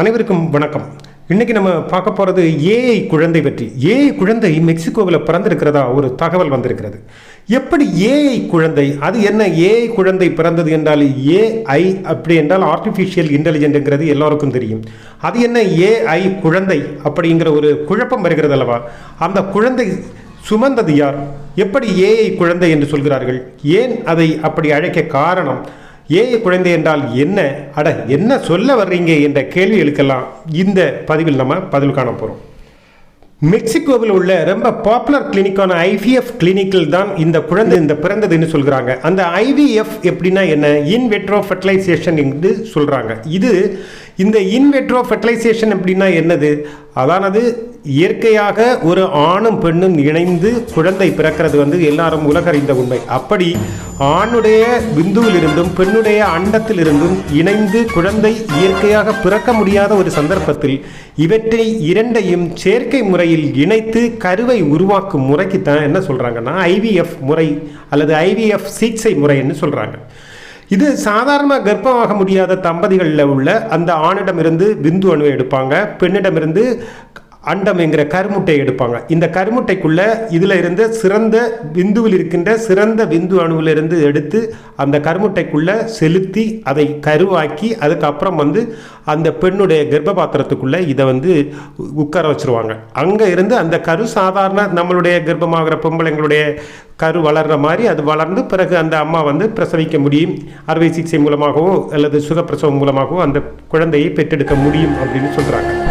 அனைவருக்கும் வணக்கம். இன்றைக்கி நம்ம பார்க்க போகிறது ஏஐ குழந்தை பற்றி. ஏஐ குழந்தை மெக்சிகோவில் பிறந்திருக்கிறதா ஒரு தகவல் வந்திருக்கிறது. எப்படி ஏஐ குழந்தை அது என்ன ஏஐ குழந்தை பிறந்தது என்றால் ஏஐ அப்படி என்றால் ஆர்டிஃபிஷியல் இன்டெலிஜென்ட்டுங்கிறது எல்லாருக்கும் தெரியும். அது என்ன ஏஐ குழந்தை அப்படிங்கிற ஒரு குழப்பம் வருகிறது அல்லவா? அந்த குழந்தை சுமந்தது யார்? எப்படி ஏஐ குழந்தை என்று சொல்கிறார்கள்? ஏன் அதை அப்படி அழைக்க காரணம்? ஏஐ குழந்தை என்றால் என்ன? அட என்ன சொல்ல வர்றீங்க என்ற கேள்விகளுக்கெல்லாம் இந்த பதிவில் நம்ம பதில் காண போகிறோம் மெக்சிகோவில் உள்ள ரொம்ப பாப்புலர் கிளினிக்கான ஐவிஎஃப் கிளினிக்கில் தான் இந்த குழந்தை இந்த பிறந்ததுன்னு சொல்கிறாங்க அந்த ஐவிஎஃப் எப்படின்னா என்ன? இன்வெட்ரோ ஃபெர்டிலைசேஷன் என்று சொல்கிறாங்க இது இந்த இன்வெட்ரோ ஃபெர்டிலைசேஷன் அப்படின்னா என்னது? அதானது இயற்கையாக ஒரு ஆணும் பெண்ணும் இணைந்து குழந்தை பிறக்கிறது வந்து எல்லாரும் உலகறிந்த உண்மை. அப்படி ஆணுடைய பிந்துவிலிருந்தும் பெண்ணுடைய அண்டத்திலிருந்தும் இணைந்து குழந்தை இயற்கையாக பிறக்க முடியாத ஒரு சந்தர்ப்பத்தில் இவற்றை இரண்டையும் செயற்கை முறையில் இணைத்து கருவை உருவாக்கும் முறைக்கு தான் என்ன சொல்கிறாங்கன்னா ஐவிஎஃப் முறை அல்லது ஐவிஎஃப் சிகிச்சை முறைன்னு சொல்கிறாங்க இது சாதாரண கர்ப்பமாக முடியாத தம்பதிகளில் உள்ள அந்த ஆணிடமிருந்து பிந்து அணுவை எடுப்பாங்க. பெண்ணிடமிருந்து அண்டம் என்கிற கருமுட்டை எடுப்பாங்க. இந்த கருமுட்டைக்குள்ள இதில் இருந்து சிறந்த விந்துவில் இருக்கின்ற சிறந்த விந்து அணுவிலிருந்து எடுத்து அந்த கருமுட்டைக்குள்ள செலுத்தி அதை கருவாக்கி அதுக்கப்புறம் வந்து அந்த பெண்ணுடைய கர்ப்பபாத்திரத்துக்குள்ளே இதை வந்து உட்கார வச்சிருவாங்க. அங்கே இருந்து அந்த கரு சாதாரண நம்மளுடைய கர்ப்பமாகிற பொம்பளைங்களுடைய கரு வளர்ற மாதிரி அது வளர்ந்து பிறகு அந்த அம்மா வந்து பிரசவிக்க முடியும். அறுவை சிகிச்சை மூலமாகவோ அல்லது சுகப்பிரசவம் மூலமாகவோ அந்த குழந்தையை பெற்றெடுக்க முடியும் அப்படின்னு சொல்கிறாங்க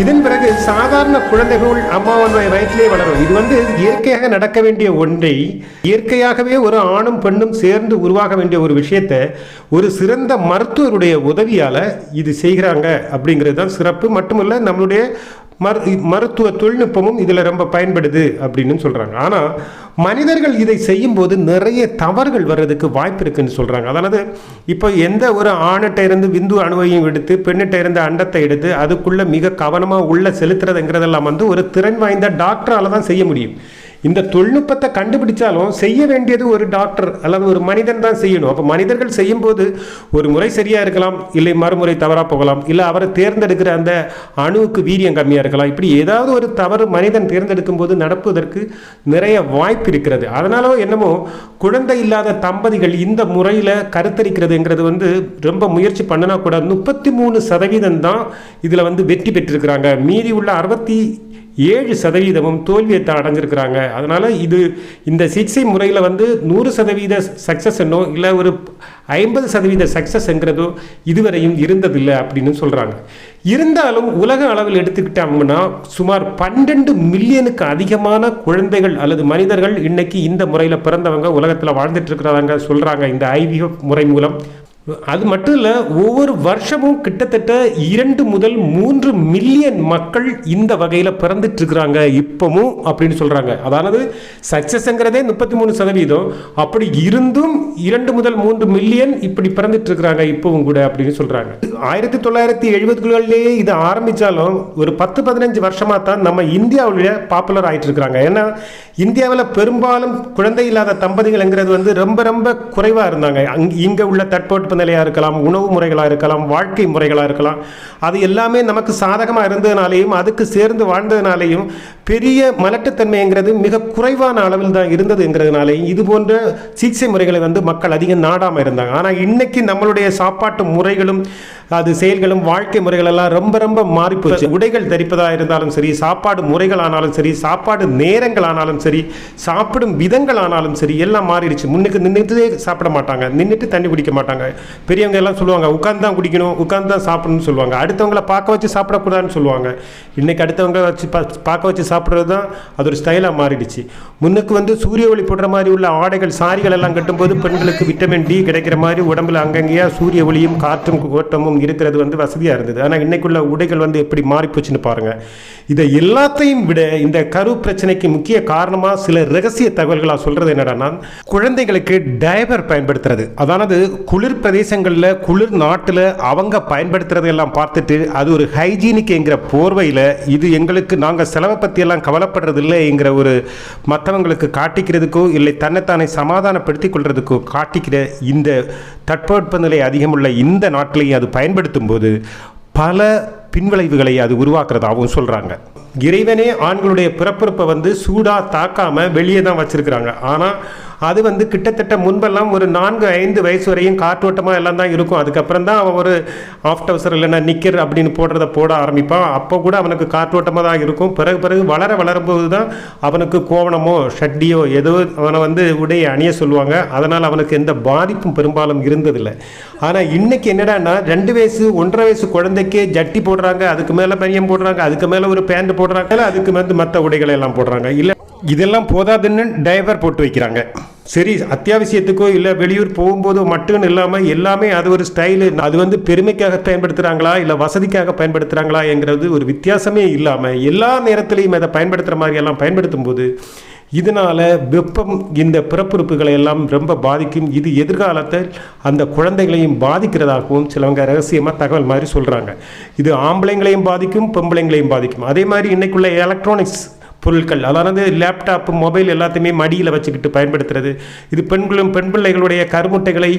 இதன் பிறகு சாதாரண குழந்தைகள் அம்மாவனுடைய வயிற்றிலே வளரும். இது வந்து இயற்கையாக நடக்க வேண்டிய ஒன்றை இயற்கையாகவே ஒரு ஆணும் பெண்ணும் சேர்ந்து உருவாக வேண்டிய ஒரு விஷயத்தை ஒரு சிறந்த மருத்துவருடைய உதவியால் இது செய்கிறாங்க அப்படிங்கிறது தான் சிறப்பு. மட்டுமல்ல நம்மளுடைய மரு மருத்துவ தொழில்நுட்பமும் இதில் ரொம்ப பயன்படுது அப்படின்னு சொல்கிறாங்க ஆனால் மனிதர்கள் இதை செய்யும்போது நிறைய தவறுகள் வர்றதுக்கு வாய்ப்பு இருக்குன்னு சொல்கிறாங்க அதாவது இப்போ எந்த ஒரு ஆணட்டை இருந்து விந்து அணுவையும் எடுத்து பெண்ணிட்ட இருந்து அண்டத்தை எடுத்து அதுக்குள்ளே மிக கவனமாக உள்ள செலுத்துறதுங்கிறதெல்லாம் வந்து ஒரு திறன் வாய்ந்த டாக்டரால் தான் செய்ய முடியும். இந்த தொழில்நுட்பத்தை கண்டுபிடிச்சாலும் செய்ய வேண்டியது ஒரு டாக்டர் அல்லது ஒரு மனிதன் தான் செய்யணும். அப்போ மனிதர்கள் செய்யும்போது ஒரு முறை சரியாக இருக்கலாம் இல்லை மறுமுறை தவறாக போகலாம் இல்லை அவரை தேர்ந்தெடுக்கிற அந்த அணுவுக்கு வீரியம் கம்மியாக இருக்கலாம். இப்படி ஏதாவது ஒரு தவறு மனிதன் தேர்ந்தெடுக்கும் போது நடப்பதற்கு நிறைய வாய்ப்பு இருக்கிறது. அதனால என்னமோ குழந்தை இல்லாத தம்பதிகள் இந்த முறையில் கருத்தரிக்கிறதுங்கிறது வந்து ரொம்ப முயற்சி பண்ணினா கூட முப்பத்தி மூணு சதவீதம் தான் இதில் வந்து வெற்றி பெற்றிருக்கிறாங்க. மீதி உள்ள அறுபத்தி ஏழு சதவீதமும் தோல்வியை அடைஞ்சிருக்கிறாங்க. அதனால் இது இந்த சிகிச்சை முறையில் வந்து நூறு சதவீத சக்ஸஸ் என்னோ இல்லை ஒரு ஐம்பது சதவீத சக்ஸஸ்ங்கிறதோ இதுவரையும் இருந்ததில்லை அப்படின்னு சொல்கிறாங்க இருந்தாலும் உலக அளவில் எடுத்துக்கிட்டோம்னா சுமார் பன்னெண்டு மில்லியனுக்கு அதிகமான குழந்தைகள் அல்லது மனிதர்கள் இன்னைக்கு இந்த முறையில் பிறந்தவங்க உலகத்தில் வாழ்ந்துட்டு இருக்கிறாங்க சொல்கிறாங்க இந்த ஐவிஎஃப் முறை மூலம். அது மட்டும் இல்லை ஒவ்வொரு வருஷமும் கிட்டத்தட்ட இரண்டு முதல் மூன்று மில்லியன் மக்கள் இந்த வகையில் பிறந்துட்டு இருக்கிறாங்க இப்பவும் அப்படின்னு சொல்கிறாங்க அதாவது சக்ஸஸ்ங்கிறதே முப்பத்தி மூணு சதவீதம். அப்படி இருந்தும் இரண்டு முதல் மூன்று மில்லியன் இப்படி பிறந்துட்டு இருக்கிறாங்க இப்பவும் கூட அப்படின்னு சொல்கிறாங்க ஆயிரத்தி தொள்ளாயிரத்தி எழுபதுகளிலேயே இது ஆரம்பித்தாலும் ஒரு பத்து பதினஞ்சு வருஷமாக தான் நம்ம இந்தியாவுடைய பாப்புலர் ஆகிட்டு இருக்கிறாங்க. ஏன்னா இந்தியாவில் பெரும்பாலும் குழந்தை இல்லாத தம்பதிகள்ங்கிறது வந்து ரொம்ப ரொம்ப குறைவாக இருந்தாங்க. அங் இங்கே உள்ள தட்பவெட்ப நிலையாக இருக்கலாம் உணவு முறைகளாக இருக்கலாம் வாழ்க்கை முறைகளாக இருக்கலாம். அது எல்லாமே நமக்கு சாதகமாக இருந்ததுனாலேயும் அதுக்கு சேர்ந்து வாழ்ந்ததுனாலேயும் பெரிய மலட்டுத்தன்மைங்கிறது மிக குறைவான அளவில் தான் இருந்ததுங்கிறதுனாலேயும் இது போன்ற சிகிச்சை முறைகளை வந்து மக்கள் அதிகம் நாடாமல் இருந்தாங்க. ஆனால் இன்னைக்கு நம்மளுடைய சாப்பாட்டு முறைகளும் அது செயல்களும் வாழ்க்கை முறைகளெல்லாம் ரொம்ப ரொம்ப மாறி போச்சு. உடைகள் தரிப்பதாக இருந்தாலும் சரி சாப்பாடு முறைகள் ஆனாலும் சரி சாப்பாடு நேரங்கள் ஆனாலும் சரி சாப்பிடும் விதங்கள் ஆனாலும் சரி எல்லாம் மாறிடுச்சு. முன்னுக்கு நின்றுட்டே சாப்பிட மாட்டாங்க. நின்றுட்டு தண்ணி குடிக்க மாட்டாங்க. பெரியவங்க எல்லாம் சொல்லுவாங்க உட்காந்து தான் குடிக்கணும் உட்காந்து தான் சாப்பிடணும்னு சொல்லுவாங்க. அடுத்தவங்கள பார்க்க வச்சு சாப்பிடக்கூடாதுன்னு சொல்லுவாங்க. இன்னைக்கு அடுத்தவங்க வச்சு பா- பார்க்க வச்சு சாப்பிட்றது தான் அது ஒரு ஸ்டைலாக மாறிடுச்சு. முன்னுக்கு வந்து சூரிய ஒளி போடுற மாதிரி உள்ள ஆடைகள் சாரிகள் எல்லாம் கட்டும்போது பெண்களுக்கு விட்டமின் டி கிடைக்கிற மாதிரி உடம்புல அங்கங்கேயா சூரிய ஒளியும் காற்றும் ஓட்டமும் இருக்கிறது வந்து வசதியாக இருந்தது. ஆனால் இன்றைக்குள்ள உடைகள் வந்து எப்படி மாறிப்போச்சுன்னு பாருங்கள் இதை எல்லாத்தையும் விட இந்த கரு பிரச்சனைக்கு முக்கிய காரணமாக சில ரகசிய தகவல்களாக சொல்கிறது என்னடானா குழந்தைகளுக்கு டைவர் பயன்படுத்துறது. அதாவது குளிர் பிரதேசங்களில் குளிர் நாட்டில் அவங்க பயன்படுத்துறது எல்லாம் பார்த்துட்டு அது ஒரு ஹைஜீனிக் என்கிற போர்வையில் இது எங்களுக்கு நாங்கள் செலவை பற்றி பற்றியெல்லாம் கவலைப்படுறது இல்லைங்கிற ஒரு மற்றவங்களுக்கு காட்டிக்கிறதுக்கோ இல்லை தன்னைத்தானே சமாதானப்படுத்தி கொள்றதுக்கோ காட்டிக்கிற இந்த தட்பவெப்பநிலை அதிகமுள்ள இந்த நாட்டிலையும் அது பயன்படுத்தும் போது பல பின்விளைவுகளை அது உருவாக்குறதாகவும் சொல்கிறாங்க இறைவனே ஆண்களுடைய பிறப்பிறப்பை வந்து சூடாக தாக்காமல் வெளியே தான் வச்சுருக்கிறாங்க. ஆனால் அது வந்து கிட்டத்தட்ட முன்பெல்லாம் ஒரு நான்கு ஐந்து வயசு வரையும் காற்றோட்டமாக எல்லாம் தான் இருக்கும். அதுக்கப்புறம் தான் அவன் ஒரு ஆஃப்ட் அவசர் இல்லைன்னா நிக்கர் அப்படின்னு போடுறத போட ஆரம்பிப்பான். அப்போ கூட அவனுக்கு காற்றோட்டமாக தான் இருக்கும். பிறகு பிறகு வளர வளரும்போது தான் அவனுக்கு கோவணமோ ஷட்டியோ ஏதோ அவனை வந்து உடைய அணிய சொல்லுவாங்க. அதனால் அவனுக்கு எந்த பாதிப்பும் பெரும்பாலும் இருந்ததில்லை. ஆனால் இன்னைக்கு என்னடான்னா ரெண்டு வயசு ஒன்றரை வயசு குழந்தைக்கே ஜட்டி போடுறாங்க. அதுக்கு மேலே பனியம் போடுறாங்க. அதுக்கு மேலே ஒரு பேண்ட் போடுறாங்க. அதுக்கு வந்து மற்ற உடைகளை எல்லாம் போடுறாங்க. இல்லை இதெல்லாம் போதாதுன்னு டைவர் போட்டு வைக்கிறாங்க. சரி அத்தியாவசியத்துக்கோ இல்லை வெளியூர் போகும்போதோ மட்டும் இல்லாமல் எல்லாமே அது ஒரு ஸ்டைலு அது வந்து பெருமைக்காக பயன்படுத்துகிறாங்களா இல்லை வசதிக்காக பயன்படுத்துகிறாங்களா என்கிறது ஒரு வித்தியாசமே இல்லாமல் எல்லா நேரத்திலையும் அதை பயன்படுத்துகிற மாதிரி எல்லாம் பயன்படுத்தும் போது இதனால் வெப்பம் இந்த பிறப்புறுப்புகளை எல்லாம் ரொம்ப பாதிக்கும். இது எதிர்காலத்தில் அந்த குழந்தைகளையும் பாதிக்கிறதாகவும் சிலவங்க ரகசியமாக தகவல் மாதிரி சொல்கிறாங்க இது ஆம்பளைங்களையும் பாதிக்கும் பொம்பளைங்களையும் பாதிக்கும். அதே மாதிரி இன்றைக்குள்ள எலக்ட்ரானிக்ஸ் பொருட்கள் அதாவது லேப்டாப் மொபைல் எல்லாத்தையுமே மடியில் வச்சுக்கிட்டு பயன்படுத்துறது. இது பெண்களும் பெண் பிள்ளைகளுடைய கருமுட்டைகளை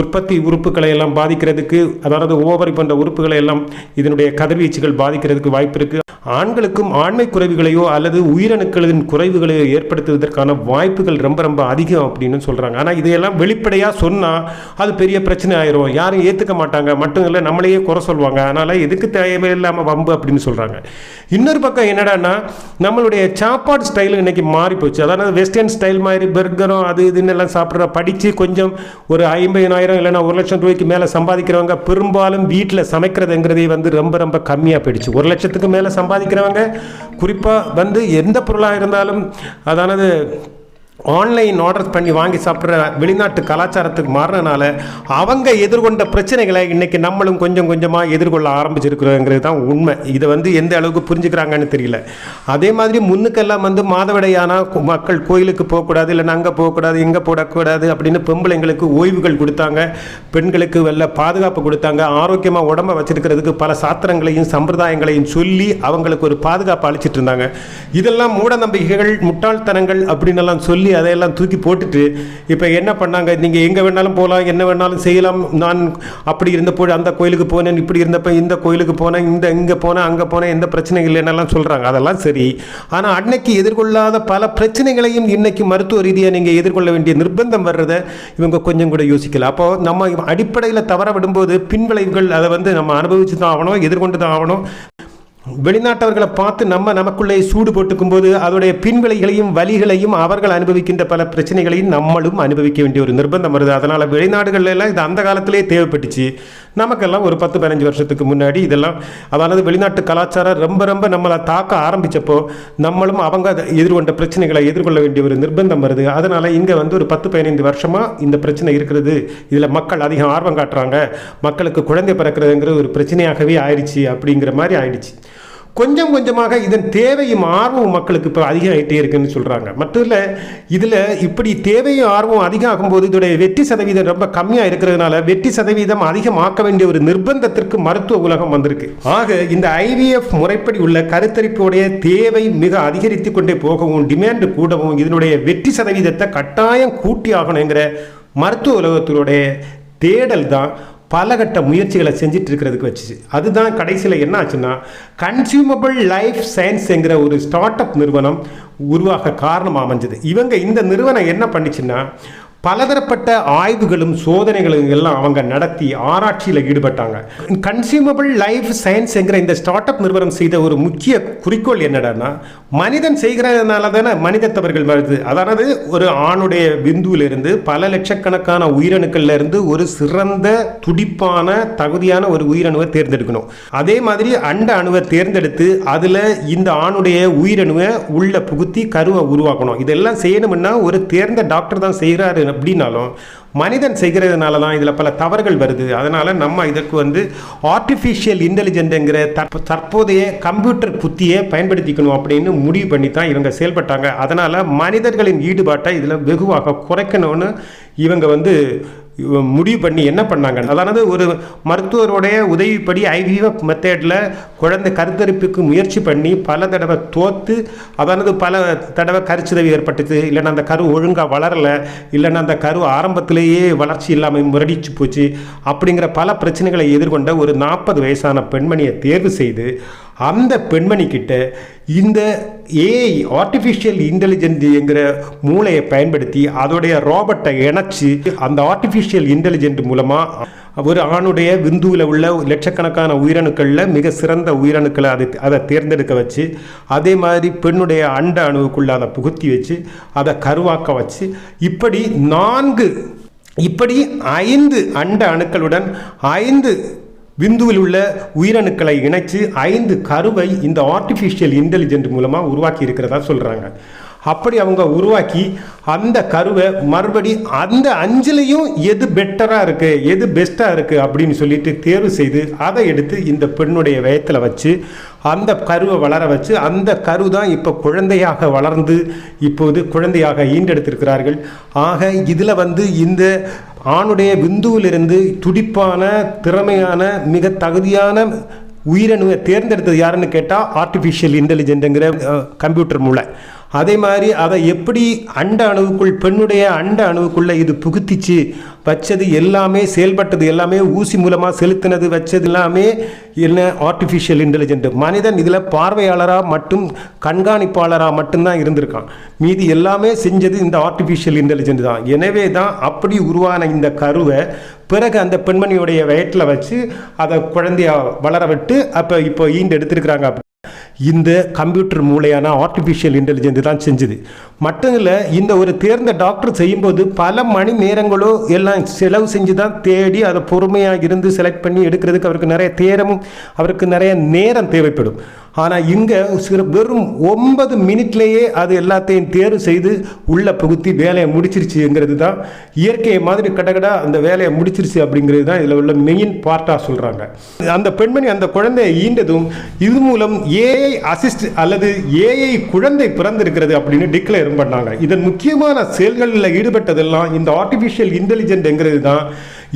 உற்பத்தி உறுப்புகளை எல்லாம் பாதிக்கிறதுக்கு அதாவது ஓவரி போன்ற உறுப்புகளை எல்லாம் இதனுடைய கதிர்வீச்சுகள் பாதிக்கிறதுக்கு வாய்ப்பு இருக்குது ஆண்களுக்கும் ஆண்மை குறைவுகளையோ அல்லது உயிரணுக்களின் குறைவுகளையோ ஏற்படுத்துவதற்கான வாய்ப்புகள் ரொம்ப ரொம்ப அதிகம் அப்படின்னு சொல்கிறாங்க ஆனால் இதையெல்லாம் வெளிப்படையாக சொன்னால் அது பெரிய பிரச்சனை ஆயிரும். யாரும் ஏற்றுக்க மாட்டாங்க. மட்டும் இல்லை நம்மளையே குறை சொல்லுவாங்க. அதனால் எதுக்கு தேவையில்லாமல் வம்பு அப்படின்னு சொல்கிறாங்க இன்னொரு பக்கம் என்னடான்னா நம்மளுடைய சாப்பாடு ஸ்டைலும் இன்றைக்கி மாறி போச்சு. அதாவது வெஸ்டர்ன் ஸ்டைல் மாதிரி பர்கரும் அது இதுன்னு எல்லாம் சாப்பிட்ற படித்து கொஞ்சம் ஒரு ஐம்பதினாயிரம் இல்லைன்னா ஒரு லட்சம் ரூபாய்க்கு மேலே சம்பாதிக்கிறவங்க பெரும்பாலும் வீட்டில் சமைக்கிறதுங்கிறதே வந்து ரொம்ப ரொம்ப கம்மியாக போயிடுச்சு. ஒரு லட்சத்துக்கு மேலே சம்பாதிக்கிறவங்க குறிப்பாக வந்து எந்த பொருளாக இருந்தாலும் அதானது ஆன்லைன் ஆர்டர் பண்ணி வாங்கி சாப்பிட்ற வெளிநாட்டு கலாச்சாரத்துக்கு மாறினால அவங்க எதிர்கொண்ட பிரச்சனைகளை இன்றைக்கி நம்மளும் கொஞ்சம் கொஞ்சமாக எதிர்கொள்ள ஆரம்பிச்சிருக்கிறோங்கிறது தான் உண்மை. இதை வந்து எந்த அளவுக்கு புரிஞ்சுக்கிறாங்கன்னு தெரியல. அதே மாதிரி முன்னுக்கெல்லாம் வந்து மாதவிடையானா மக்கள் கோயிலுக்கு போகக்கூடாது இல்லை அங்கே போகக்கூடாது இங்கே போடக்கூடாது அப்படின்னு பொம்பளைங்களுக்கு ஓய்வுகள் கொடுத்தாங்க. பெண்களுக்கு வெள்ள பாதுகாப்பு கொடுத்தாங்க. ஆரோக்கியமாக உடம்ப வச்சிருக்கிறதுக்கு பல சாத்திரங்களையும் சம்பிரதாயங்களையும் சொல்லி அவங்களுக்கு ஒரு பாதுகாப்பு அளிச்சிட்டு இருந்தாங்க. இதெல்லாம் மூட நம்பிக்கைகள் முட்டாள்தனங்கள் அப்படின்னு எல்லாம் சொல்லி அதையெல்லாம் தூக்கி போட்டுட்டு இப்போ என்ன பண்ணாங்க? நீங்கள் எங்கே வேணாலும் போகலாம் என்ன வேணாலும் செய்யலாம். நான் அப்படி இருந்தப்போ அந்த கோயிலுக்கு போனேன் இப்படி இருந்தப்போ இந்த கோயிலுக்கு போனேன் இந்த இங்கே போனேன் அங்கே போனேன் எந்த பிரச்சனையும் இல்லைன்னெல்லாம் சொல்கிறாங்க அதெல்லாம் சரி. ஆனால் அன்னைக்கு எதிர்கொள்ளாத பல பிரச்சனைகளையும் இன்னைக்கு மருத்துவ ரீதியாக நீங்கள் எதிர்கொள்ள வேண்டிய நிர்பந்தம் வர்றதை இவங்க கொஞ்சம் கூட யோசிக்கல. அப்போ நம்ம அடிப்படையில் தவற விடும்போது பின்விளைவுகள் அதை வந்து நம்ம அனுபவிச்சு தான் ஆகணும் எதிர்கொண்டு தான் ஆகணும். வெளிநாட்டவர்களை பார்த்து நம்ம நமக்குள்ளே சூடு போட்டுக்கும் போது அதோடைய பின்விளைகளையும் வலிகளையும் அவர்கள் அனுபவிக்கின்ற பல பிரச்சனைகளையும் நம்மளும் அனுபவிக்க வேண்டிய ஒரு நிர்பந்தம் வருது. அதனால் வெளிநாடுகள்லாம் இது அந்த காலத்திலே தேவைப்பட்டுச்சு. நமக்கெல்லாம் ஒரு பத்து பதினஞ்சு வருஷத்துக்கு முன்னாடி இதெல்லாம் அதாவது வெளிநாட்டு கலாச்சாரம் ரொம்ப ரொம்ப நம்மளை தாக்க ஆரம்பிச்சப்போ நம்மளும் அவங்க அதை எதிர்கொண்ட பிரச்சனைகளை எதிர்கொள்ள வேண்டிய ஒரு நிர்பந்தம் வருது. அதனால் இங்கே வந்து ஒரு பத்து பதினைந்து வருஷமாக இந்த பிரச்சனை இருக்கிறது. இதில் மக்கள் அதிகம் ஆர்வம் காட்டுறாங்க. மக்களுக்கு குழந்தை பிறக்கிறதுங்கிறது ஒரு பிரச்சனையாகவே ஆயிடுச்சு அப்படிங்கிற மாதிரி ஆயிடுச்சு. கொஞ்சம் கொஞ்சமாக இதன் தேவையும் ஆர்வம் மக்களுக்கு இப்போ அதிகமாகிட்டே இருக்குன்னு சொல்கிறாங்க மட்டும் இல்லை இதில் இப்படி தேவையும் ஆர்வம் அதிகமாகும்போது இதோடைய வெற்றி சதவீதம் ரொம்ப கம்மியாக இருக்கிறதுனால வெற்றி சதவீதம் அதிகமாக்க வேண்டிய ஒரு நிர்பந்தத்திற்கு மருத்துவ உலகம் வந்திருக்கு. ஆக இந்த ஐவிஎஃப் முறைப்படி உள்ள கருத்தரிப்புடைய தேவை மிக அதிகரித்து கொண்டே போகவும் டிமாண்டு கூடவும் இதனுடைய வெற்றி சதவீதத்தை கட்டாயம் கூட்டி ஆகணுங்கிற மருத்துவ உலகத்தினுடைய தேடல் தான் பலகட்ட முயற்சிகளை செஞ்சுட்டு இருக்கிறதுக்கு வச்சுச்சு. அதுதான் கடைசியில் என்ன ஆச்சுன்னா கன்சியூமபிள் லைஃப் சயின்ஸ்ங்கிற ஒரு ஸ்டார்ட் அப் நிறுவனம் உருவாக காரணம் அமைஞ்சது. இவங்க இந்த நிறுவனம் என்ன பண்ணிச்சுன்னா பலதரப்பட்ட ஆய்வுகளும் சோதனைகளும் எல்லாம் அவங்க நடத்தி ஆராய்ச்சியில் ஈடுபட்டாங்க. கன்சியூமபிள் லைஃப் சயின்ஸ்ங்கிற இந்த ஸ்டார்ட் அப் நிறுவனம் செய்த ஒரு முக்கிய குறிக்கோள் என்னடான்னா மனிதன் செய்கிறதுனால தானே மனிதத்தவர்கள் வருது. அதாவது ஒரு ஆணுடைய பிந்துவிலிருந்து பல லட்சக்கணக்கான உயிரணுக்கள்ல இருந்து ஒரு சிறந்த துடிப்பான தகுதியான ஒரு உயிரணுவை தேர்ந்தெடுக்கணும். அதே மாதிரி அண்ட அணுவை தேர்ந்தெடுத்து அதில் இந்த ஆணுடைய உயிரணுவை உள்ள புகுத்தி கருவை உருவாக்கணும். இதெல்லாம் செய்யணும்னா ஒரு தேர்ந்த டாக்டர் தான் செய்கிறாரு அப்படின்னாலும் மனிதன் செய்கிறதுனால தான் இதில் பல தவறுகள் வருது. அதனால் நம்ம இதற்கு வந்து ஆர்டிஃபிஷியல் இன்டெலிஜென்ட்டுங்கிற தற்போ தற்போதைய கம்ப்யூட்டர் புத்தியை பயன்படுத்திக்கணும் அப்படின்னு முடிவு பண்ணி தான் இவங்க செயல்பட்டாங்க. அதனால் மனிதர்களின் ஈடுபாட்டை இதில் வெகுவாக குறைக்கணும்னு இவங்க வந்து முடிவு பண்ணி என்ன பண்ணாங்க? அதாவது ஒரு மருத்துவருடைய உதவிப்படி ஐவிஎஃப் மெத்தேடில் குழந்தை கருத்தரிப்புக்கு முயற்சி பண்ணி பல தடவை தோத்து அதானது பல தடவை கருச்சிதவி ஏற்பட்டுச்சு. இல்லைன்னா அந்த கரு ஒழுங்காக வளரலை இல்லைன்னா அந்த கரு ஆரம்பத்திலே பிள்ளையே வளர்ச்சி இல்லாமல் முரடிச்சு போச்சு அப்படிங்கிற பல பிரச்சனைகளை எதிர்கொண்ட ஒரு நாற்பது வயசான பெண்மணியை தேர்வு செய்து அந்த பெண்மணிக்கிட்ட இந்த ஏஐ ஆர்டிஃபிஷியல் இன்டெலிஜென்ட்ங்கிற மூளையை பயன்படுத்தி அதோடைய ரோபோட்டை இணைச்சி அந்த ஆர்டிஃபிஷியல் இன்டெலிஜென்ட் மூலமாக ஒரு ஆணுடைய விந்துவில் உள்ள லட்சக்கணக்கான உயிரணுக்களில் மிக சிறந்த உயிரணுக்களை அதை அதை தேர்ந்தெடுக்க வச்சு அதே மாதிரி பெண்ணுடைய அண்ட அணுவுக்குள்ள அதை புகுத்தி வச்சு அதை கருவாக்க வச்சு இப்படி நான்கு இப்படி ஐந்து அண்ட அணுக்களுடன் ஐந்து விந்துவில் உள்ள உயிரணுக்களை இணைச்சு ஐந்து கருவை இந்த ஆர்டிஃபிஷியல் இன்டெலிஜென்ட் மூலமாக உருவாக்கி இருக்கிறதா சொல்கிறாங்க அப்படி அவங்க உருவாக்கி அந்த கருவை மறுபடி அந்த அஞ்சுலேயும் எது பெட்டராக இருக்குது எது பெஸ்ட்டாக இருக்குது அப்படின்னு சொல்லிட்டு தேர்வு செய்து அதை எடுத்து இந்த பெண்ணுடைய வயத்தில் வச்சு அந்த கருவை வளர வச்சு அந்த கரு தான் இப்போ குழந்தையாக வளர்ந்து இப்போது குழந்தையாக ஈண்டெடுத்திருக்கிறார்கள். ஆக இதில் வந்து இந்த ஆணுடைய விந்துவிலிருந்து துடிப்பான திறமையான மிக தகுதியான உயிரணுவை தேர்ந்தெடுத்தது யாருன்னு கேட்டால் ஆர்டிஃபிஷியல் இன்டெலிஜென்ட்டுங்கிற கம்ப்யூட்டர் மூளை. அதே மாதிரி அதை எப்படி அண்ட அணுவுக்குள் பெண்ணுடைய அண்ட அணுவுக்குள்ளே இது புகுத்திச்சு வச்சது எல்லாமே செயல்பட்டது எல்லாமே ஊசி மூலமாக செலுத்தினது வச்சது எல்லாமே என்ன ஆர்டிஃபிஷியல் இன்டெலிஜென்ட் மனிதன் இதில் பார்வையாளராக மட்டும் கண்காணிப்பாளராக மட்டும்தான் இருந்திருக்கான். மீதி எல்லாமே செஞ்சது இந்த ஆர்டிஃபிஷியல் இன்டெலிஜென்ட் தான். எனவே தான் அப்படி உருவான இந்த கருவை பிறகு அந்த பெண்மணியுடைய வயிற்றில் வச்சு அதை குழந்தைய வளர விட்டு அப்போ இப்போ ஈண்டு எடுத்திருக்கிறாங்க இந்த கம்ப்யூட்டர் மூலையான ஆர்டிஃபிஷியல் இன்டெலிஜென்ஸ் தான் செஞ்சுது. மட்டும் இல்லை இந்த ஒரு தேர்ந்த டாக்டர் செய்யும்போது பல மணி நேரங்களோ எல்லாம் செலவு செஞ்சு தான் தேடி அதை பொறுமையாக இருந்து செலக்ட் பண்ணி எடுக்கிறதுக்கு அவருக்கு நிறைய தேரமும் அவருக்கு நிறைய நேரம் தேவைப்படும். ஆனால் இங்கே சில வெறும் ஒன்பது மினிட்லேயே அது எல்லாத்தையும் தேர்வு செய்து உள்ளே புகுத்தி வேலையை முடிச்சிருச்சுங்கிறது தான் இயற்கையை மாதிரி கடகடா அந்த வேலையை முடிச்சிருச்சு அப்படிங்கிறது தான் இதில் உள்ள மெயின் பார்ட்டாக சொல்கிறாங்க அந்த பெண்மணி அந்த குழந்தையை ஈண்டதும் இது மூலம் ஏஐ அசிஸ்ட் அல்லது ஏஐ குழந்தை பிறந்திருக்கிறது அப்படின்னு டிக்ளேர் பண்ணாங்க. இதன் முக்கியமான செயல்களில் ஈடுபட்டதெல்லாம் இந்த ஆர்டிஃபிஷியல் இன்டெலிஜென்ட்ங்கிறது தான்.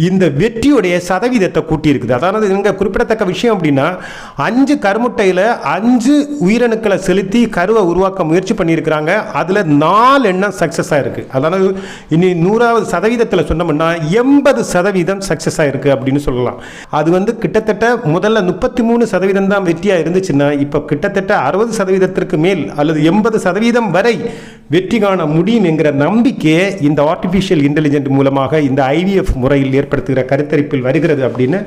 இந்த வெற்றியுடைய சதவீதத்தை கூட்டியிருக்குது. அதாவது இங்கே குறிப்பிடத்தக்க விஷயம் அப்படின்னா அஞ்சு கருமுட்டையில் அஞ்சு உயிரணுக்களை செலுத்தி கருவை உருவாக்க முயற்சி பண்ணியிருக்கிறாங்க. அதில் நாலு எண்ணம் சக்ஸஸ் ஆகிருக்கு அதாவது இனி நூறாவது சதவீதத்தில் சொன்னோம்னா எண்பது சதவீதம் சக்ஸஸ் ஆகிருக்கு அப்படின்னு சொல்லலாம். அது வந்து கிட்டத்தட்ட முதல்ல முப்பத்தி மூணு சதவீதம் தான் வெற்றியாக இருந்துச்சுன்னா இப்போ கிட்டத்தட்ட அறுபது சதவீதத்திற்கு மேல் அல்லது எண்பது சதவீதம் வரை வெற்றி காண முடியும் என்கிற நம்பிக்கையை இந்த ஆர்டிஃபிஷியல் இன்டெலிஜென்ட் மூலமாக இந்த ஐவிஎஃப் முறையில் ஏற்படுத்துகிற கருத்தரிப்பில் வருகிறது அப்படின்னு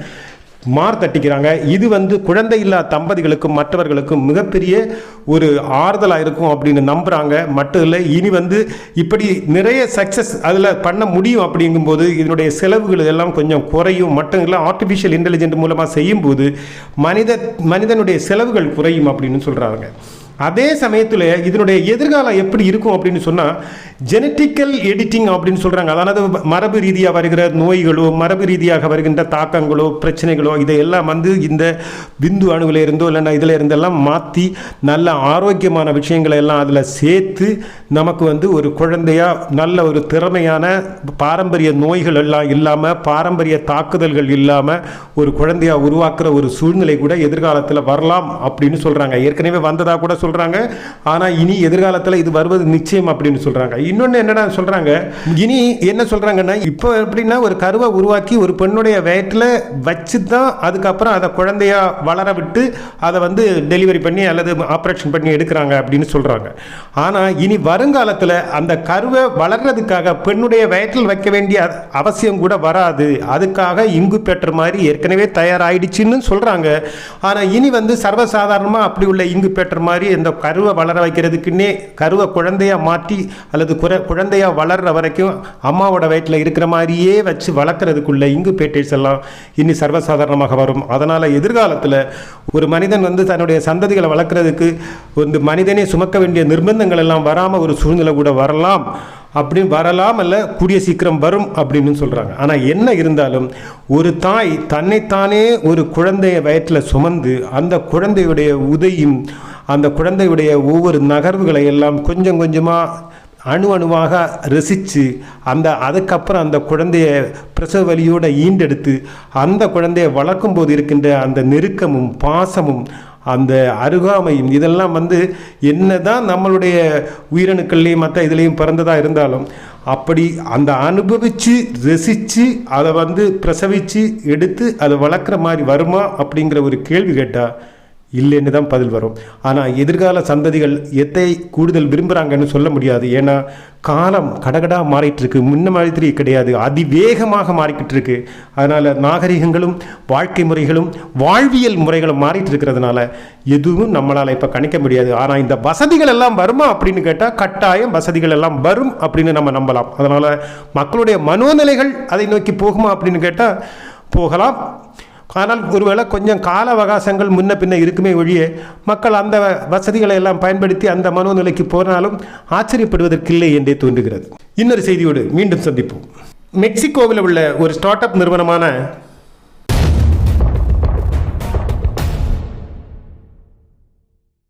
மார் தட்டிக்கிறாங்க. இது வந்து குழந்தை இல்லா தம்பதிகளுக்கும் மற்றவர்களுக்கும் மிகப்பெரிய ஒரு ஆறுதலாக இருக்கும் அப்படின்னு நம்புகிறாங்க மட்டும் இல்லை இனி வந்து இப்படி நிறைய சக்ஸஸ் அதில் பண்ண முடியும் அப்படிங்கும்போது இதனுடைய செலவுகள் எல்லாம் கொஞ்சம் குறையும். மட்டும் இல்லை ஆர்டிஃபிஷியல் இன்டெலிஜென்ட் மூலமாக செய்யும்போது மனித மனிதனுடைய செலவுகள் குறையும் அப்படின்னு சொல்கிறாங்க அதே சமயத்தில் இதனுடைய எதிர்காலம் எப்படி இருக்கும் அப்படின்னு சொன்னால் ஜெனட்டிக்கல் எடிட்டிங் அப்படின்னு சொல்கிறாங்க அதாவது மரபு ரீதியாக வருகிற நோய்களோ மரபு ரீதியாக வருகின்ற தாக்கங்களோ பிரச்சனைகளோ இதையெல்லாம் வந்து இந்த பிந்து அணுவில் இருந்தோ இல்லைன்னா இதில் இருந்தெல்லாம் மாற்றி நல்ல ஆரோக்கியமான விஷயங்களை எல்லாம் அதில் சேர்த்து நமக்கு வந்து ஒரு குழந்தையாக நல்ல ஒரு திறமையான பாரம்பரிய நோய்கள் எல்லாம் இல்லாமல் பாரம்பரிய தாக்குதல்கள் இல்லாமல் ஒரு குழந்தையாக உருவாக்குற ஒரு சூழ்நிலை கூட எதிர்காலத்தில் வரலாம் அப்படின்னு சொல்கிறாங்க ஏற்கனவே வந்ததாக கூட சொல்கிறாங்க ஆனால் இனி எதிர்காலத்தில் இது வருவது நிச்சயம் அப்படின்னு சொல்கிறாங்க இன்னொன்று என்னடா சொல்கிறாங்க இனி என்ன சொல்கிறாங்கன்னா இப்போ எப்படின்னா ஒரு கருவை உருவாக்கி ஒரு பெண்ணுடைய வயிற்றில் வச்சு தான் அதுக்கப்புறம் அதை குழந்தையா வளர விட்டு அதை வந்து டெலிவரி பண்ணி அல்லது ஆப்ரேஷன் பண்ணி எடுக்கிறாங்க அப்படின்னு சொல்கிறாங்க ஆனால் இனி வருங்காலத்தில் அந்த கருவை வளர்றதுக்காக பெண்ணுடைய வயிற்றில் வைக்க வேண்டிய அவசியம் கூட வராது. அதுக்காக இங்கு பெற்ற மாதிரி ஏற்கனவே தயாராகிடுச்சின்னு சொல்கிறாங்க ஆனால் இனி வந்து சர்வசாதாரணமாக அப்படி உள்ள இங்கு பெற்ற மாதிரி இந்த கருவை வளர வைக்கிறதுக்குன்னே கருவை குழந்தையாக மாற்றி அல்லது குற குழந்தையாக வளர்ற வரைக்கும் அம்மாவோட வயிற்றில் இருக்கிற மாதிரியே வச்சு வளர்க்குறதுக்குள்ளே இங்கு பேட்டேஸ் எல்லாம் இனி சர்வசாதாரணமாக வரும். அதனால் எதிர்காலத்தில் ஒரு மனிதன் வந்து தன்னுடைய சந்ததிகளை வளர்க்குறதுக்கு வந்து மனிதனே சுமக்க வேண்டிய நிர்பந்தங்கள் எல்லாம் வராமல் ஒரு சூழ்நிலை கூட வரலாம். அப்படின்னு வரலாம் அல்ல கூடிய சீக்கிரம் வரும் அப்படின்னு சொல்கிறாங்க ஆனால் என்ன இருந்தாலும் ஒரு தாய் தன்னைத்தானே ஒரு குழந்தைய வயிற்றில் சுமந்து அந்த குழந்தையுடைய உதையும் அந்த குழந்தையுடைய ஒவ்வொரு நகர்வுகளை எல்லாம் கொஞ்சம் கொஞ்சமாக அணு அணுவாக ரசித்து அந்த அதுக்கப்புறம் அந்த குழந்தைய பிரசவ வலியோடு ஈண்டெடுத்து அந்த குழந்தைய வளர்க்கும் போது இருக்கின்ற அந்த நெருக்கமும் பாசமும் அந்த அருகாமையும் இதெல்லாம் வந்து என்ன தான் நம்மளுடைய உயிரணுக்கள்லையும் மற்ற இதுலேயும் பிறந்ததாக இருந்தாலும் அப்படி அந்த அனுபவித்து ரசித்து அதை வந்து பிரசவித்து எடுத்து அதை வளர்க்குற மாதிரி வருமா அப்படிங்கிற ஒரு கேள்வி கேட்டால் இல்லைன்னு தான் பதில் வரும். ஆனால் எதிர்கால சந்ததிகள் எத்தை கூடுதல் விரும்புகிறாங்கன்னு சொல்ல முடியாது. ஏன்னா காலம் கடகடாக மாறிட்டு இருக்கு முன்ன மாதிரி கிடையாது. அதிவேகமாக மாறிக்கிட்டு இருக்கு அதனால் நாகரிகங்களும் வாழ்க்கை முறைகளும் வாழ்வியல் முறைகளும் மாறிட்டு இருக்கிறதுனால எதுவும் நம்மளால் இப்போ கணிக்க முடியாது. ஆனால் இந்த வசதிகள் எல்லாம் வருமா அப்படின்னு கேட்டால் கட்டாயம் வசதிகள் எல்லாம் வரும் அப்படின்னு நம்ம நம்பலாம். அதனால் மக்களுடைய மனோநிலைகள் அதை நோக்கி போகுமா அப்படின்னு கேட்டால் போகலாம். ஆனால் ஒருவேளை கொஞ்சம் கால அவகாசங்கள் முன்ன பின்ன இருக்குமே ஒழிய மக்கள் அந்த வசதிகளை எல்லாம் பயன்படுத்தி அந்த மனோநிலைக்கு போனாலும் ஆச்சரியப்படுவதற்கில்லை என்றே தோன்றுகிறது. இன்னொரு செய்தியோடு மீண்டும் சந்திப்போம். மெக்சிகோவில் உள்ள ஒரு ஸ்டார்ட் அப் நிறுவனமான